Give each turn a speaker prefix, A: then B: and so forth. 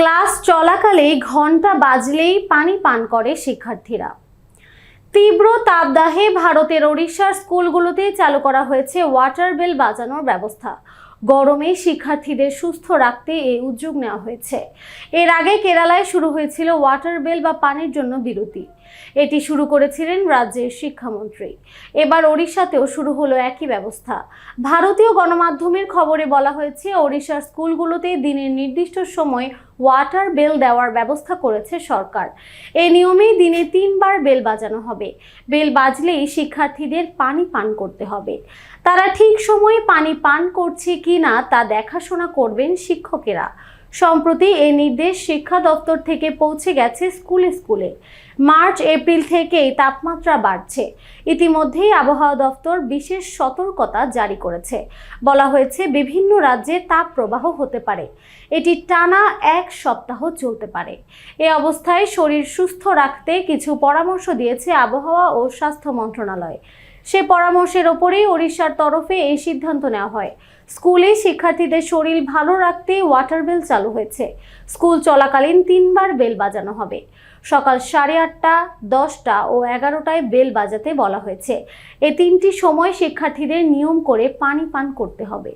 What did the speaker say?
A: Class চলাকালে ঘণ্টা বাজলেই পানি পান করে শিক্ষার্থীরা। তীব্র তাপদাহে ভারতের ওড়িশার স্কুলগুলোতে চালু করা হয়েছে ওয়াটার বেল বাজানোর ব্যবস্থা। গরমে শিক্ষার্থীদের সুস্থ রাখতে এই উদ্যোগ নেওয়া হয়েছে। এর আগে কেরালায় শুরু হয়েছিল ওয়াটার বেল বা পানির জন্য বিরতি। এটি শুরু করেছিলেন রাজ্যের শিক্ষামন্ত্রী। এবার ওড়িশাতেও শুরু হলো একই ব্যবস্থা। ভারতীয় গণমাধ্যমের খবরে বলা হয়েছে, ওড়িশার স্কুলগুলোতে দিনের নির্দিষ্ট সময় ওয়াটার বেল দেওয়ার ব্যবস্থা করেছে সরকার। এই নিয়মেই দিনে তিনবার বেল বাজানো হবে। বেল বাজলেই শিক্ষার্থীদের পানি পান করতে হবে। তারা ঠিক সময়ে পানি পান করছে কি না তা দেখাশোনা করবেন শিক্ষকেরা। সম্প্রতি এই নির্দেশ শিক্ষা দপ্তর থেকে পৌঁছে গেছে স্কুলে স্কুলে। মার্চ, এপ্রিল থেকেই তাপমাত্রা বাড়ছে। ইতিমধ্যেই আবহাওয়া দপ্তর বিশেষ সতর্কতা জারি করেছে। বলা হয়েছে বিভিন্ন রাজ্যে তাপ প্রবাহ হতে পারে। এটি টানা এক সপ্তাহ চলতে পারে। এ অবস্থায় শরীর সুস্থ রাখতে কিছু পরামর্শ দিয়েছে আবহাওয়া ও স্বাস্থ্য মন্ত্রণালয়। সে পরামর্শের ওপরেই ওড়িশার তরফে এই সিদ্ধান্ত নেওয়া হয়। স্কুলে শিক্ষার্থীদের শরীর ভালো রাখতে ওয়াটার বেল চালু হয়েছে। স্কুল চলাকালীন তিনবার বেল বাজানো হবে। সকাল সাড়ে আটটা, দশটা ও এগারোটায় বেল বাজাতে বলা হয়েছে। এ তিনটি সময় শিক্ষার্থীদের নিয়ম করে পানি পান করতে হবে।